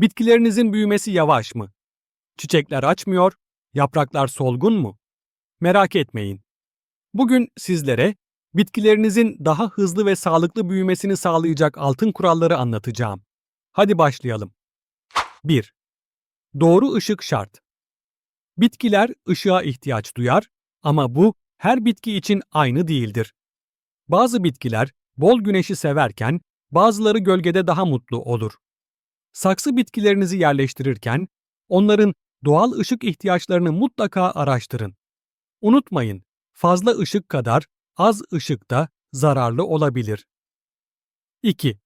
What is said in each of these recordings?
Bitkilerinizin büyümesi yavaş mı? Çiçekler açmıyor, yapraklar solgun mu? Merak etmeyin. Bugün sizlere bitkilerinizin daha hızlı ve sağlıklı büyümesini sağlayacak altın kuralları anlatacağım. Hadi başlayalım. 1. Doğru ışık şart. Bitkiler ışığa ihtiyaç duyar ama bu her bitki için aynı değildir. Bazı bitkiler bol güneşi severken bazıları gölgede daha mutlu olur. Saksı bitkilerinizi yerleştirirken onların doğal ışık ihtiyaçlarını mutlaka araştırın. Unutmayın, fazla ışık kadar az ışık da zararlı olabilir. 2.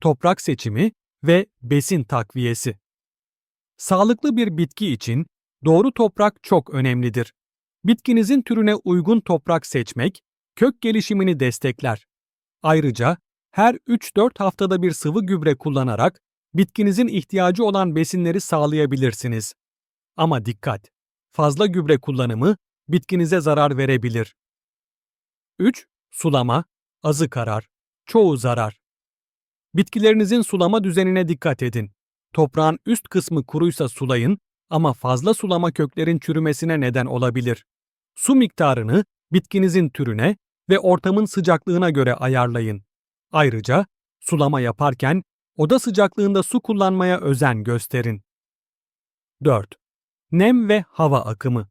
Toprak seçimi ve besin takviyesi. Sağlıklı bir bitki için doğru toprak çok önemlidir. Bitkinizin türüne uygun toprak seçmek kök gelişimini destekler. Ayrıca her 3-4 haftada bir sıvı gübre kullanarak bitkinizin ihtiyacı olan besinleri sağlayabilirsiniz. Ama dikkat! Fazla gübre kullanımı bitkinize zarar verebilir. 3. Sulama, azı karar, çoğu zarar. Bitkilerinizin sulama düzenine dikkat edin. Toprağın üst kısmı kuruysa sulayın ama fazla sulama köklerin çürümesine neden olabilir. Su miktarını bitkinizin türüne ve ortamın sıcaklığına göre ayarlayın. Ayrıca sulama yaparken oda sıcaklığında su kullanmaya özen gösterin. 4. Nem ve hava akımı.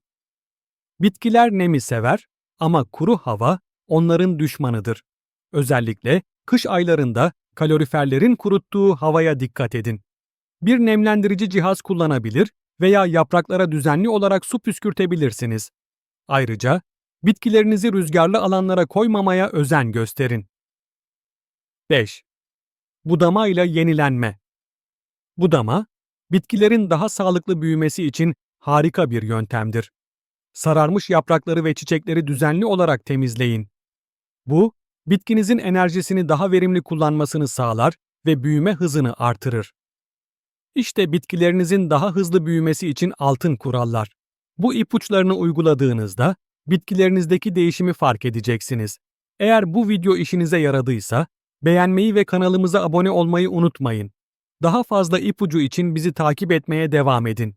Bitkiler nemi sever ama kuru hava onların düşmanıdır. Özellikle kış aylarında kaloriferlerin kuruttuğu havaya dikkat edin. Bir nemlendirici cihaz kullanabilir veya yapraklara düzenli olarak su püskürtebilirsiniz. Ayrıca bitkilerinizi rüzgarlı alanlara koymamaya özen gösterin. 5. Budama ile yenilenme. Budama, bitkilerin daha sağlıklı büyümesi için harika bir yöntemdir. Sararmış yaprakları ve çiçekleri düzenli olarak temizleyin. Bu, bitkinizin enerjisini daha verimli kullanmasını sağlar ve büyüme hızını artırır. İşte bitkilerinizin daha hızlı büyümesi için altın kurallar. Bu ipuçlarını uyguladığınızda bitkilerinizdeki değişimi fark edeceksiniz. Eğer bu video işinize yaradıysa beğenmeyi ve kanalımıza abone olmayı unutmayın. Daha fazla ipucu için bizi takip etmeye devam edin.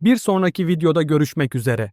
Bir sonraki videoda görüşmek üzere.